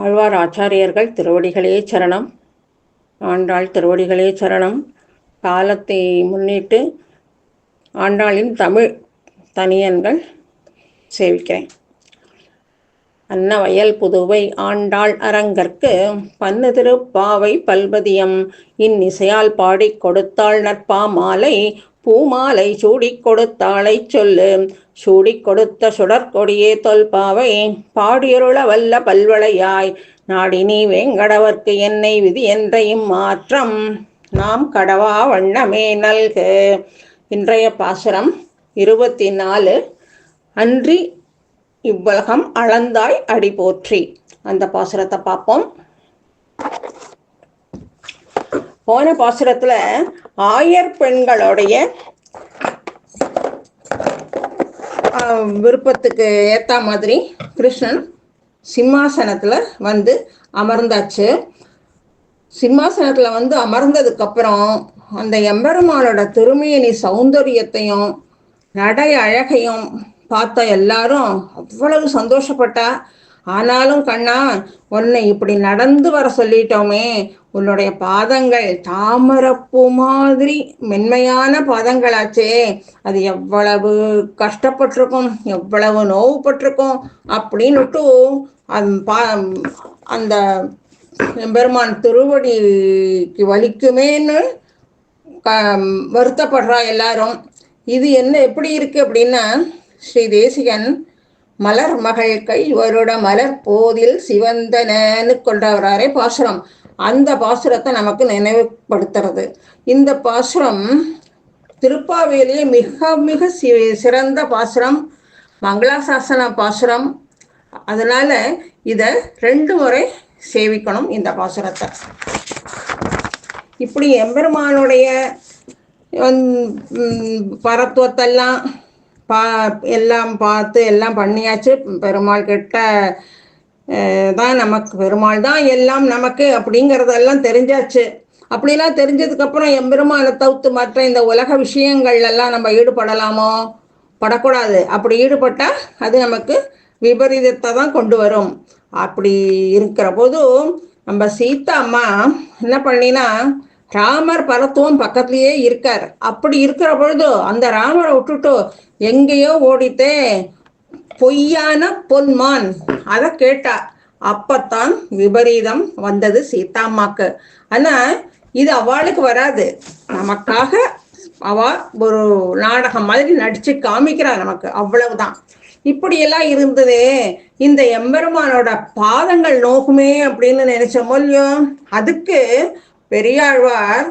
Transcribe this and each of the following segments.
ஆழ்வார் ஆச்சாரியர்கள் திருவடிகளே சரணம். ஆண்டாள் திருவடிகளே சரணம். காலத்தை முன்னிட்டு ஆண்டாளின் தமிழ் தனியன்கள் சேவிக்கிறேன். அன்ன வயல் புதுவை ஆண்டாள் அரங்கற்கு பன்னு திருப்பாவை பல்பதியம் இன்னிசையால் பாடிக் கொடுத்தாள் நற்பா மாலை. பூமாலை சூடிக் கொடுத்தாளை சொல்லு. சூடிக் கொடுத்த சுடற்கொடியே தொல்பாவை பாடியருள வல்ல பல்வளையாய். நாடினி வேங்கடவர்க்கு என்னை விதி என்ற இம்மாற்றம் நாம் கடவா வண்ணமே நல்கு. இன்றைய பாசுரம் இருபத்தி நாலு அன்றி இவ்வுலகம் அளந்தாய் அடி போற்றி. அந்த பாசுரத்தை பார்ப்போம் போன பாசுரத்துல ஆயர் பெண்களுடைய விருப்பத்துக்கு ஏத்த மாதிரி கிருஷ்ணன் சிம்மாசனத்துல வந்து அமர்ந்தாச்சு. சிம்மாசனத்துல வந்து அமர்ந்ததுக்கு அப்புறம் அந்த எம்பெருமானோட திருமேனி சௌந்தரியத்தையும் நடை அழகையும் பார்த்த எல்லாரும் அவ்வளவு சந்தோஷப்பட்டா. ஆனாலும் கண்ணா உன்னை இப்படி நடந்து வர சொல்லிட்டோமே. உன்னுடைய பாதங்கள் தாமரப்பூ மாதிரி மென்மையான பாதங்களாச்சே. அது எவ்வளவு கஷ்டப்பட்டிருக்கும் எவ்வளவு நோவுப்பட்டிருக்கும் அப்படின்னுட்டு அந்த பா- அந்த எம்பெருமான் திருவடிக்கு வலிக்குமேன்னு க வருத்தப்படுறா எல்லாரும். இது என்ன எப்படி இருக்கு அப்படின்னா ஸ்ரீ தேசிகன் மலர் மகள் கை வருட மலர் போதில் சிவந்தனன்னு கொண்டவராரே பாசுரம். அந்த பாசுரத்தை நமக்கு நினைவுபடுத்துறது. இந்த பாசுரம் திருப்பாவேலியே மிக மிக சி சிறந்த பாசுரம். மங்களாசாசன பாசுரம். அதனால இதை ரெண்டு முறை சேவிக்கணும் இந்த பாசுரத்தை. இப்படி எம்பெருமானுடைய பரத்துவத்தெல்லாம் பா எல்லாம் பார்த்து எல்லாம் பண்ணியாச்சு. பெருமாள் கிட்ட தான் நமக்கு பெருமாள் தான் எல்லாம் நமக்கு அப்படிங்கிறதெல்லாம் தெரிஞ்சாச்சு. அப்படிலாம் தெரிஞ்சதுக்கப்புறம் எம்பெருமானை தவிர்த்து மற்ற இந்த உலக விஷயங்கள் எல்லாம் நம்ம ஈடுபடலாமோ? படக்கூடாது. அப்படி ஈடுபட்டால் அது நமக்கு விபரீதத்தை தான் கொண்டு வரும். அப்படி இருக்கிற போது நம்ம சீதா அம்மா என்ன பண்ணினா ராமர் பரத்துவம் பக்கத்துலயே இருக்கார். அப்படி இருக்கிற பொழுது அந்த ராமரை விட்டுட்டு எங்கேயோ ஓடித்தே பொய்யான பொன்மான். அதை கேட்டா அப்பத்தான் விபரீதம் வந்தது சீதாம்மாக்கு. ஆனா இது அவளுக்கு வராது. நமக்காக அவ ஒரு நாடகம் மாதிரி நடிச்சு காமிக்கிறா நமக்கு. அவ்வளவுதான். இப்படியெல்லாம் இருந்ததே இந்த எம்பெருமானோட பாதங்கள் நோக்குமே அப்படின்னு நினைச்ச மூலியம் அதுக்கு பெரியாழ்வார்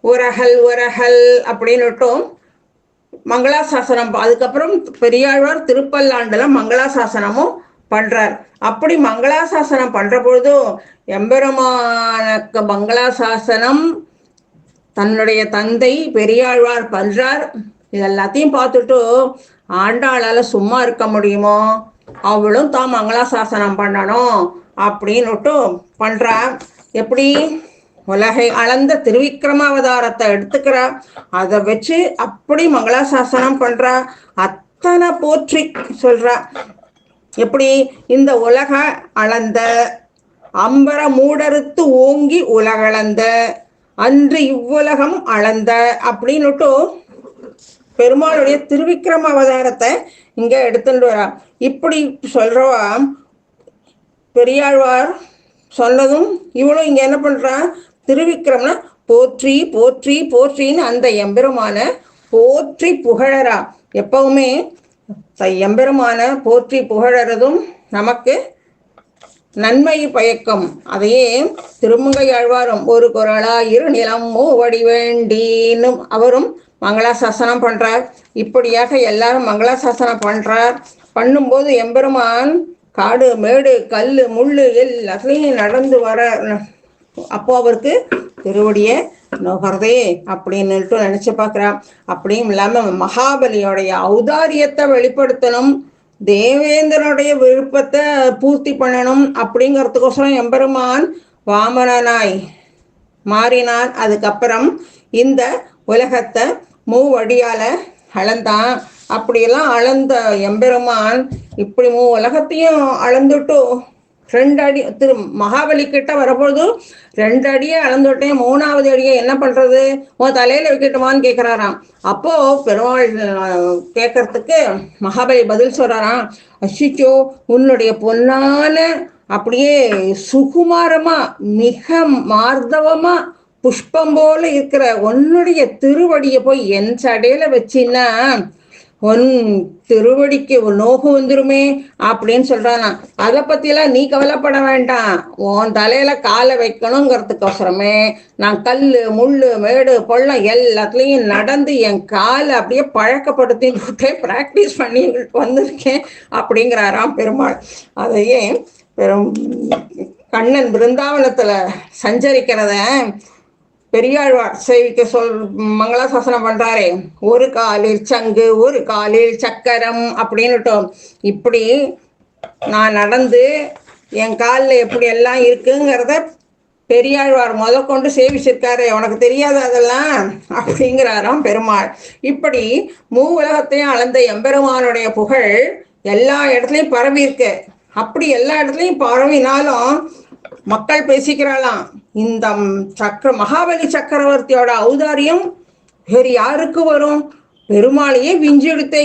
உரகல் உரகல் அப்படின்னுட்டும் மங்களாசாசனம். அதுக்கப்புறம் பெரியாழ்வார் திருப்பல்லாண்டுல மங்களாசாசனமும் பண்றார். அப்படி மங்களாசாசனம் பண்ற பொழுதும் எம்பெருமானுக்கு மங்களாசாசனம் தன்னுடைய தந்தை பெரியாழ்வார் பண்றார். இது எல்லாத்தையும் பார்த்துட்டு ஆண்டாளால சும்மா இருக்க முடியுமோ? அவளும் தான் மங்களாசாசனம் பண்ணணும் அப்படின்னுட்டு பண்றா. எப்படி? உலகை அளந்த திருவிக்ரமாவதாரத்தை எடுத்துக்கிறா. அதை வச்சு அப்படி மங்களாசாசனம் பண்றா. அத்தனை போற்றி சொல்றா. எப்படி? இந்த உலக அளந்த அம்பர மூடறுத்து ஓங்கி உலகளந்த அன்று இவ்வுலகம் அளந்த அப்படின்னுட்டு பெருமாளுடைய திருவிக்ரம அவதாரத்தை இங்க எடுத்துட்டு வரா. இப்படி சொல்றவா பெரியாழ்வார் சொன்னதும் இவளும் இங்க என்ன பண்றா? திருவிக்ரம்னா போற்றி போற்றி போற்றின்னு அந்த எம்பெருமான போற்றி புகழறா. எப்பவுமே எம்பெருமான போற்றி புகழறதும் நமக்கு நன்மை பயக்கம். அதையே திருமுங்கை ஆழ்வாரும் ஒரு குரலா இரு நிலம் மூவடி வேண்டினும் அவரும் மங்களாசாசனம் பண்றார். இப்படியாக எல்லாரும் மங்களாசாசனம் பண்றார். பண்ணும்போது எம்பெருமான் காடு மேடு கல் முள்ளு எல்லாத்துலேயும் நடந்து வர அப்போ அவருக்கு திருவடிய நுகர்தே அப்படின்னுட்டு நினைச்சு பார்க்குறான் அப்படியும் இல்லாம மகாபலியோடைய ஔதாரியத்தை வெளிப்படுத்தணும் தேவேந்திரனுடைய விருப்பத்தை பூர்த்தி பண்ணணும் அப்படிங்கிறதுக்கோசரம் எம்பெருமான் வாமனனாய் மாறினார். அதுக்கப்புறம் இந்த உலகத்தை மூவடியால அளந்தான். அப்படியெல்லாம் அளந்த எம்பெருமான் இப்படி மூ உலகத்தையும் அளந்துட்டு ரெண்டு அடி திரு மகாபலி கிட்ட வரப்போது ரெண்டு அடியை அளந்துட்டேன் மூணாவது அடியை என்ன பண்றது? உன் தலையில வைக்கட்டுமான்னு கேட்கிறாராம் அப்போ பெருமாள் கேட்கறதுக்கு மகாபலி பதில் சொல்றாராம். அஷிச்சோ உன்னுடைய பொன்னான அப்படியே சுகுமாரமா மிக மார்தவமா புஷ்பம் போல இருக்கிற உன்னுடைய திருவடியை போய் என் சடையில வச்சின்னா உன் திருவடிக்கு நோகு வந்துருமே அப்படின்னு சொல்றானா. அதை பத்திலாம் நீ கவலைப்பட வேண்டாம். உன் தலையில காலை வைக்கணுங்கிறதுக்கோசரமே நான் கல் முள்ளு மேடு பள்ளம் எல்லாத்துலேயும் நடந்து என் காலை அப்படியே பழக்கப்படுத்திட்டு ப்ராக்டிஸ் பண்ணி வந்திருக்கேன் அப்படிங்கிறாராம் பெருமாள். அதையே பெரும் கண்ணன் பிருந்தாவனத்துல சஞ்சரிக்கிறத பெரியாழ்வார் சேவிக்க சொல் மங்களாசாசனம் பண்றாரே. ஒரு காலில் சங்கு ஒரு காலில் சக்கரம் அப்படின்னுட்டோம். இப்படி நான் நடந்து என் காலில் எப்படி எல்லாம் இருக்குங்கிறத பெரியாழ்வார் முத கொண்டு சேவிச்சிருக்காரு. உனக்கு தெரியாது அதெல்லாம்? அப்படிங்கிறாராம் பெருமாள். இப்படி மூ உலகத்தையும் அளந்த எம்பெருமானுடைய புகழ் எல்லா இடத்துலையும் பரவி இருக்கு அப்படி எல்லா இடத்துலையும் பரவினாலும் மக்கள் பேசிக்கிறாளாம். இந்த சக்கர மகாபலி சக்கரவர்த்தியோட ஔதாரியம் வேறு யாருக்கு வரும்? பெருமாளையே விஞ்சி எடுத்த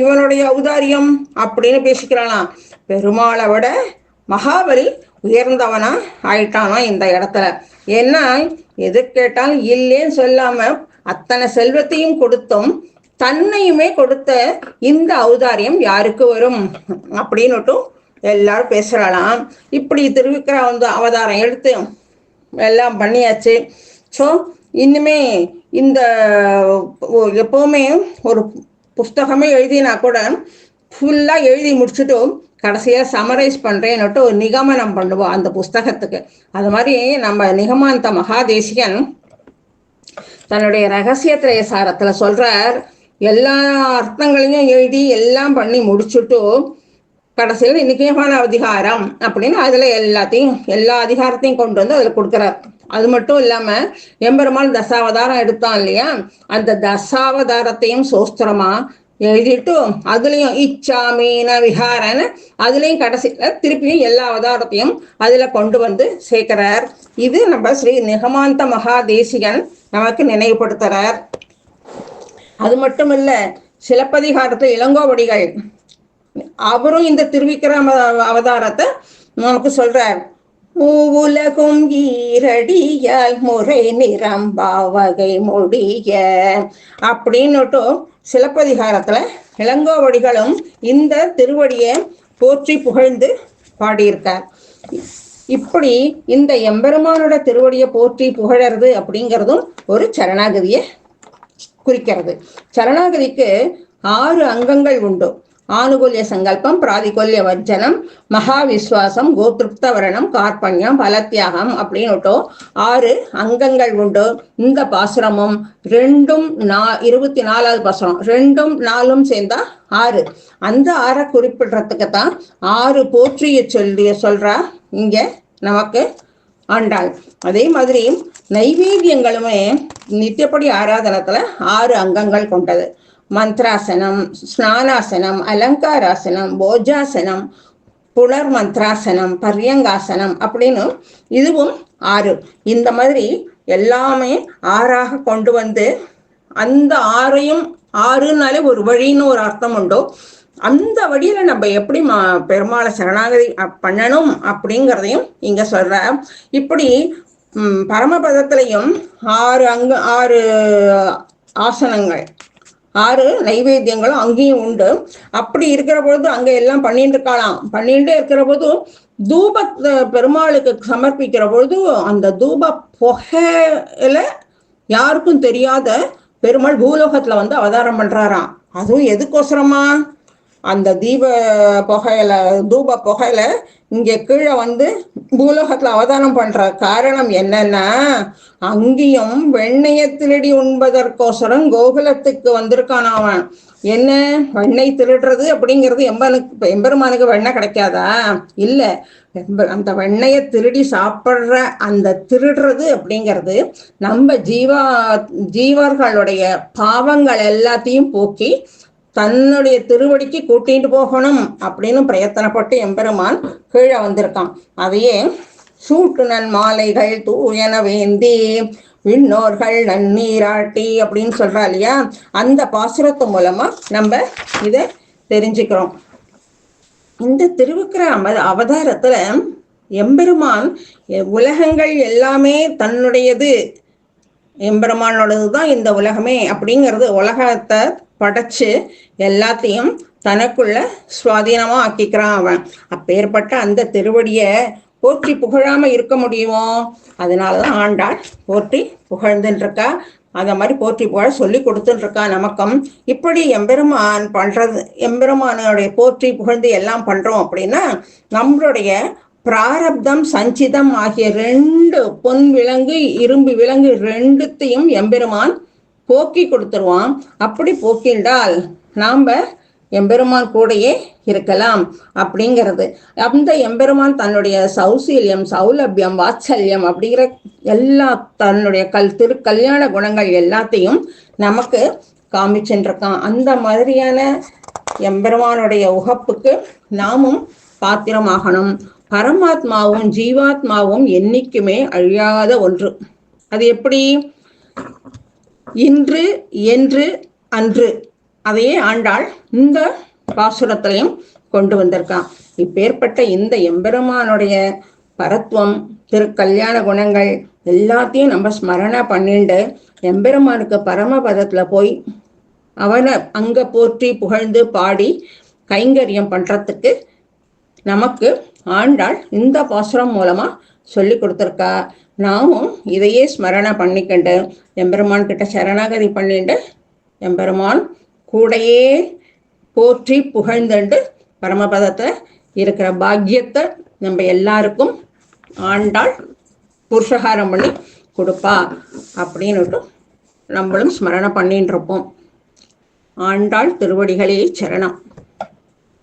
இவனுடைய ஔதாரியம் அப்படின்னு பேசிக்கிறானா பெருமாளை விட மகாபலி உயர்ந்தவனா ஆயிட்டானா இந்த இடத்துல. ஏன்னா எது கேட்டாலும் இல்லேன்னு சொல்லாம அத்தனை செல்வத்தையும் கொடுத்தும் தன்னையுமே கொடுத்த இந்த ஔதாரியம் யாருக்கு வரும்? அப்படின்னுட்டும் எல்லாரும் பேசுறாளாம். இப்படி திருவிக்கிற வந்து அவதாரம் எடுத்து எல்லாம் பண்ணியாச்சு. ஸோ இன்னுமே இந்த எப்போவுமே ஒரு புஸ்தகமே எழுதினா கூட ஃபுல்லாக எழுதி முடிச்சுட்டு கடைசியாக சமரைஸ் பண்ணுறேன்னுட்டு ஒரு நிகமனம் பண்ணுவோம் அந்த புஸ்தகத்துக்கு. அது மாதிரி நம்ம நிகமாந்த மகாதேசிகன் தன்னுடைய ரகசியத்திரைய சாரத்துல சொல்கிறார் எல்லா அர்த்தங்களையும் எழுதி எல்லாம் பண்ணி முடிச்சுட்டு கடைசியில் நிகமான அதிகாரம் அப்படின்னு அதுல எல்லாத்தையும் எல்லா அதிகாரத்தையும் கொண்டு வந்து அதுல கொடுக்குறார். அது மட்டும் இல்லாம எம்பெருமாள் தசாவதாரம் எடுத்தான் இல்லையா? அந்த தசாவதாரத்தையும் சோஸ்திரமா எழுதிட்டு அதுலயும் இச்சா மீன விஹாரன்னு அதுலயும் கடைசியில திருப்பியும் எல்லா அவதாரத்தையும் அதுல கொண்டு வந்து சேர்க்கிறார். இது நம்ம ஸ்ரீ நிகமாந்த மகாதேசிகன் நமக்கு நினைவுபடுத்துறார். அது மட்டும் இல்ல சிலப்பதிகாரத்தில் இளங்கோவடிகள் அவரும் இந்த திருவிக்கிரம அவதாரத்தை நமக்கு சொல்றார். மூவுலகும் ஈரடியால் முறை நிரம்பா வகை முடிய அப்படின்னுட்டு சிலப்பதிகாரத்துல இளங்கோவடிகளும் இந்த திருவடியை போற்றி புகழ்ந்து பாடியிருக்கார். இப்படி இந்த எம்பெருமானோட திருவடியை போற்றி புகழறது அப்படிங்கிறதும் ஒரு சரணாகதியை குறிக்கிறது. சரணாகதிக்கு ஆறு அங்கங்கள் உண்டு. ஆனுகூல்ய சங்கல்பம் பிராதிகூல்ய வர்ஜனம் மகா விஸ்வாசம் கோத்ருப்தவரணம் கார்பண்யம் பலத்தியாகம் அப்படின்னுட்டு ஆறு அங்கங்கள் உண்டு இந்த பாசுரமும் ரெண்டும் நா இருபத்தி நாலாவது பாசுரம் ரெண்டும் நாலும் சேர்ந்தா ஆறு அந்த ஆறை குறிப்பிடுறதுக்கு தான் ஆறு போற்றிய சொல்லி சொல்றா இங்க நமக்கு ஆண்டாள் அதே மாதிரி நைவேத்தியங்களுமே நித்தியப்படி ஆராதனத்துல ஆறு அங்கங்கள் கொண்டது மந்த்ராசனம் ஸ்நானாசனம் அலங்காராசனம் போஜாசனம் புனர் மந்த்ராசனம் பரியங்காசனம் அப்படின்னு இதுவும் ஆறு. இந்த மாதிரி எல்லாமே ஆறாக கொண்டு வந்து அந்த ஆறையும் ஆறுனாலே ஒரு வழின்னு ஒரு அர்த்தம் உண்டோ. அந்த வழியில நம்ம எப்படி மா பெருமாளை சரணாகதி பண்ணணும் அப்படிங்கிறதையும் இங்க சொல்ற இப்படி பரமபதத்திலையும் ஆறு அங்கு ஆறு ஆசனங்கள். ஆறு நைவேத்தியங்களும் அங்கேயும் உண்டு. அப்படி இருக்கிற பொழுது அங்க எல்லாம் பண்ணிட்டு இருக்கலாம் பண்ணிட்டு இருக்கிற போது தூப பெருமாளுக்கு சமர்ப்பிக்கிற பொழுது அந்த தூப புகையில யாருக்கும் தெரியாத பெருமாள் பூலோகத்துல வந்து அவதாரம் பண்றாராம். அதுவும் எதுக்கோசரமா? அந்த தீப புகையில தூப புகையில இங்க கீழே வந்து பூலோகத்துல அவதானம் பண்ற காரணம் என்னன்னா அங்கேயும் வெண்ணைய திருடி உண்பதற்கோசரம் கோகுலத்துக்கு வந்திருக்கான் அவன். என்ன? வெண்ணை திருடுறது அப்படிங்கிறது எம்பனுக்கு எம்பெருமானுக்கு வெண்ணெய் கிடைக்காதா? இல்ல. எம்ப- அந்த வெண்ணைய திருடி சாப்பிடுற அந்த திருடுறது அப்படிங்கிறது நம்ம ஜீவா ஜீவர்களுடைய பாவங்கள் எல்லாத்தையும் போக்கி தன்னுடைய திருவடிக்கு கூட்டிட்டு போகணும் அப்படின்னு பிரயத்தனப்பட்டு எம்பெருமான் கீழே வந்திருக்கான். அதையே சூட்டுனன் மாலைகள் தூயன வேந்தி விண்ணோர்கள் நன்னீராட்டி அப்படின்னு சொல்றா இல்லையா? அந்த பாசுரத்து மூலமா நம்ம இதை தெரிஞ்சுக்கிறோம். இந்த திருவிக்கிர அம அவதாரத்துல எம்பெருமான் உலகங்கள் எல்லாமே தன்னுடையது. எம்பெருமானோடது தான் இந்த உலகமே அப்படிங்கிறது உலகத்தை படைச்சு எல்லாத்தையும் தனக்குள்ள சுவாதீனமா ஆக்கிக்கிறான் அவன். அப்பேற்பட்ட அந்த திருவடிய போற்றி புகழாம இருக்க முடியுமோ? அதனாலதான் ஆண்டாள் போற்றி புகழ்ந்துன்னு இருக்கா மாதிரி போற்றி புகழ சொல்லி கொடுத்துருக்கா இருக்கா நமக்கும். இப்படி எம்பெருமான் பண்றது எம்பெருமானுடைய போற்றி புகழ்ந்து எல்லாம் பண்றோம் அப்படின்னா நம்மளுடைய பிராரப்தம் சஞ்சிதம் ஆகிய ரெண்டு பொன் விலங்கு இரும்பு விலங்கு ரெண்டுத்தையும் எம்பெருமான் போக்கி கொடுத்துருவான் அப்படி போக்கிண்டால் நாம எம்பெருமான் கூடயே இருக்கலாம் அப்படிங்கிறது. அந்த எம்பெருமான் தன்னுடைய சௌசீல்யம் சௌலபியம் வாத்சல்யம் அப்படிங்கிற எல்லா தன்னுடைய கல் திரு கல்யாண குணங்கள் எல்லாத்தையும் நமக்கு காமிச்சுருக்கான் அந்த மாதிரியான எம்பெருமானுடைய உகப்புக்கு நாமும் பாத்திரமாகணும். பரமாத்மாவும் ஜீவாத்மாவும் என்னைக்குமே அழியாத ஒன்று. அது எப்படி? இன்று என்று அன்று. அதையே ஆண்டாள் இந்த பாசுரத்திலையும் கொண்டு வந்திருக்கான் இப்பேற்பட்ட இந்த எம்பெருமானுடைய பரத்துவம் திரு கல்யாண குணங்கள் எல்லாத்தையும் நம்ம ஸ்மரணை பண்ணிண்டு எம்பெருமானுக்கு பரமபதத்துல போய் அவனை அங்க போற்றி புகழ்ந்து பாடி கைங்கரியம் பண்றதுக்கு நமக்கு ஆண்டாள் இந்த பாசுரம் மூலமா சொல்லி கொடுத்துருக்கா. நாமும் இதையே ஸ்மரண பண்ணிக்கண்டு. எம்பெருமான் கிட்ட சரணாகதி பண்ணிட்டு எம்பெருமான் கூடையே போற்றி புகழ்ந்துண்டு பரமபதத்தை இருக்கிற பாக்கியத்தை நம்ம எல்லாருக்கும் ஆண்டாள் புருஷகாரம் பண்ணி கொடுப்பா அப்படின்னுட்டு நம்மளும் ஸ்மரண பண்ணின்னு இருப்போம் ஆண்டாள் திருவடிகளே சரணம்.